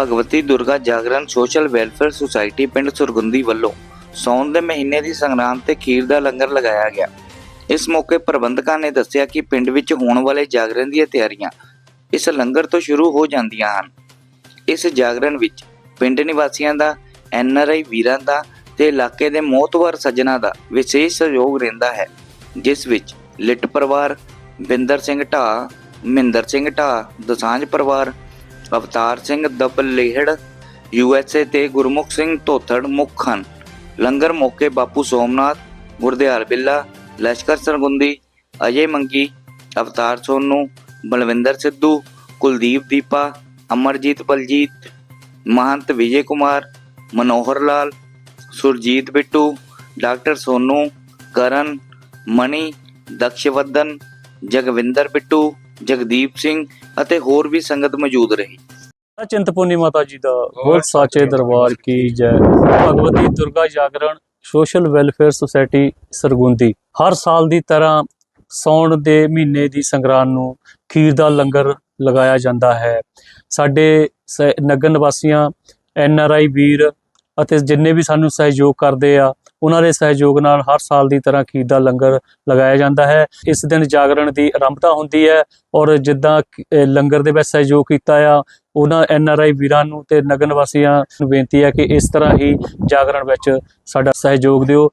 Bhagwati Durga Jagran social welfare society ਪਿੰਡ ਸੁਰਗੁੰਦੀ ਵੱਲੋਂ ਸੌਣ ਦੇ ਮਹੀਨੇ ਦੀ ਸੰਗਰਾਂਦ ਤੇ ਖੀਰ ਦਾ ਲੰਗਰ ਲਗਾਇਆ ਗਿਆ। ਇਸ ਮੌਕੇ ਪ੍ਰਬੰਧਕਾਂ ਨੇ ਦੱਸਿਆ ਕਿ ਪਿੰਡ ਵਿੱਚ ਹੋਣ ਵਾਲੇ ਜਾਗਰਣ ਦੀਆਂ ਤਿਆਰੀਆਂ ਇਸ ਲੰਗਰ ਤੋਂ ਸ਼ੁਰੂ ਹੋ ਜਾਂਦੀਆਂ ਹਨ। ਇਸ ਜਾਗਰਣ ਵਿੱਚ ਪਿੰਡ ਨਿਵਾਸੀਆਂ ਦਾ ਐਨਆਰਆਈ ਵੀਰਾਂ ਦਾ ਤੇ ਇਲਾਕੇ ਦੇ ਮੋਹਤਵਰ ਸੱਜਣਾ ਦਾ ਵਿਸ਼ੇਸ਼ ਸਹਿਯੋਗ ਰਹਿੰਦਾ ਹੈ, ਜਿਸ ਵਿੱਚ ਲਿੱਟ ਪਰਿਵਾਰ, ਬਿੰਦਰ ਸਿੰਘ ਢਾ ਮਹਿੰਦਰ ਸਿੰਘ ਢਾ ਦਸਾਂਝ ਪਰਿਵਾਰ ਅਵਤਾਰ ਸਿੰਘ ਦਬਲੇਹੜ ਯੂਐਸਏ ਤੇ ਗੁਰਮੁਖ ਸਿੰਘ ਧੋਥੜ ਮੁੱਖ ਹਨ। ਲੰਗਰ ਮੌਕੇ ਬਾਪੂ ਸੋਮਨਾਥ, ਗੁਰਦਿਆਲ ਬਿੱਲਾ, ਲਸ਼ਕਰ ਸਰਗੁੰਦੀ, ਅਜੇ ਮੰਗੀ, ਅਵਤਾਰ ਸੋਨੂ, ਬਲਵਿੰਦਰ ਸਿੱਧੂ, ਕੁਲਦੀਪ ਦੀਪਾ, ਅਮਰਜੀਤ ਬਲਜੀਤ, ਮਹੰਤ ਵਿਜੇ ਕੁਮਾਰ, ਮਨੋਹਰ ਲਾਲ, ਸੁਰਜੀਤ ਬਿੱਟੂ, ਡਾਕਟਰ ਸੋਨੂ, ਕਰਨ ਮਣੀ ਦਕਸ਼ਵਰਧਨ, ਜਗਵਿੰਦਰ ਬਿੱਟੂ, ਜਗਦੀਪ ਸਿੰਘ ਅਤੇ ਹੋਰ ਵੀ ਸੰਗਤ ਮੌਜੂਦ ਰਹੀ। ਚਿੰਤਪੁਰਨੀ ਮਾਤਾ ਜੀ ਦਾ ਬਹੁਤ ਸਾਚੇ ਦਰਬਾਰ ਕੀ ਜੈ। Bhagwati Durga Jagran, social welfare society Sargundi. ਹਰ ਸਾਲ ਦੀ ਤਰ੍ਹਾਂ ਸੌਣ ਦੇ ਮਹੀਨੇ ਦੀ ਸੰਗਰਾਂਦ ਨੂੰ ਖੀਰ ਦਾ ਲੰਗਰ ਲਗਾਇਆ ਜਾਂਦਾ ਹੈ। ਸਾਡੇ ਸ- ਨਗਰ ਨਿਵਾਸੀਆਂ, ਐਨ ਆਰ ਆਈ ਵੀਰ ਅਤੇ ਜਿੰਨੇ ਵੀ ਸਾਨੂੰ ਸਹਿਯੋਗ ਕਰਦੇ ਆ ਉਹਨਾਂ ਦੇ ਸਹਿਯੋਗ ਨਾਲ ਹਰ ਸਾਲ ਦੀ ਤਰ੍ਹਾਂ ਖੀਰ ਦਾ ਲੰਗਰ ਲਗਾਇਆ ਜਾਂਦਾ ਹੈ। ਇਸ ਦਿਨ ਜਾਗਰਣ ਦੀ ਆਰੰਭਤਾ ਹੁੰਦੀ ਹੈ ਔਰ ਜਿੱਦਾਂ ਲੰਗਰ ਦੇ ਵਿੱਚ ਸਹਿਯੋਗ ਕੀਤਾ ਆ, ਉਹਨਾਂ ਐਨ ਆਰ ਆਈ ਵੀਰਾਂ ਨੂੰ ਤੇ ਨਗਰ ਨਿਵਾਸੀਆਂ ਨੂੰ ਬੇਨਤੀ ਹੈ ਕਿ ਇਸ ਤਰ੍ਹਾਂ ਹੀ ਜਾਗਰਣ ਵਿੱਚ ਸਾਡਾ ਸਹਿਯੋਗ ਦਿਓ।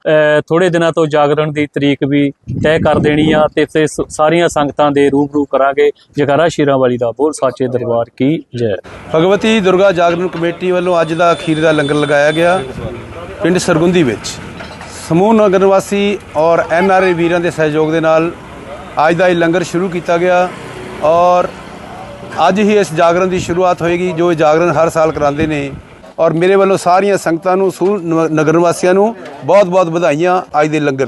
ਥੋੜੇ ਦਿਨਾਂ ਤੋਂ ਜਾਗਰਣ ਦੀ ਤਰੀਕ ਵੀ ਤੈਅ ਕਰ ਦੇਣੀ ਆ ਤੇ ਫਿਰ ਸਾਰੀਆਂ ਸੰਗਤਾਂ ਦੇ ਰੂਬਰੂ ਕਰਾਂਗੇ। ਜਗਾਰਾ ਸ਼ੀਰਾਂ ਵਾਲੀ ਦਾ ਬੋਲ ਸਾਚੇ ਦਰਬਾਰ ਕੀ ਜੈ। ਭਗਵਤੀ ਦੁਰਗਾ ਜਾਗਰਣ ਕਮੇਟੀ ਵੱਲੋਂ ਅੱਜ ਦਾ ਖੀਰ ਦਾ ਲੰਗਰ ਲਗਾਇਆ ਗਿਆ ਪਿੰਡ ਸਰਗੁੰਦੀ ਵਿੱਚ। ਸਮੂਹ ਨਗਰ ਨਿਵਾਸੀ ਔਰ ਐਨ ਆਰ ਆਈ ਵੀਰਾਂ ਦੇ ਸਹਿਯੋਗ ਦੇ ਨਾਲ ਅੱਜ ਦਾ ਇਹ ਲੰਗਰ ਸ਼ੁਰੂ ਕੀਤਾ ਗਿਆ ਔਰ ਅੱਜ ਹੀ ਇਸ ਜਾਗਰਣ ਦੀ ਸ਼ੁਰੂਆਤ ਹੋਏਗੀ, ਜੋ ਇਹ ਜਾਗਰਣ ਹਰ ਸਾਲ ਕਰਾਉਂਦੇ ਨੇ। ਔਰ ਮੇਰੇ ਵੱਲੋਂ ਸਾਰੀਆਂ ਸੰਗਤਾਂ ਨੂੰ ਸੂ ਨਗਰ ਨਿਵਾਸੀਆਂ ਨੂੰ ਬਹੁਤ ਬਹੁਤ ਵਧਾਈਆਂ ਅੱਜ ਦੇ ਲੰਗਰ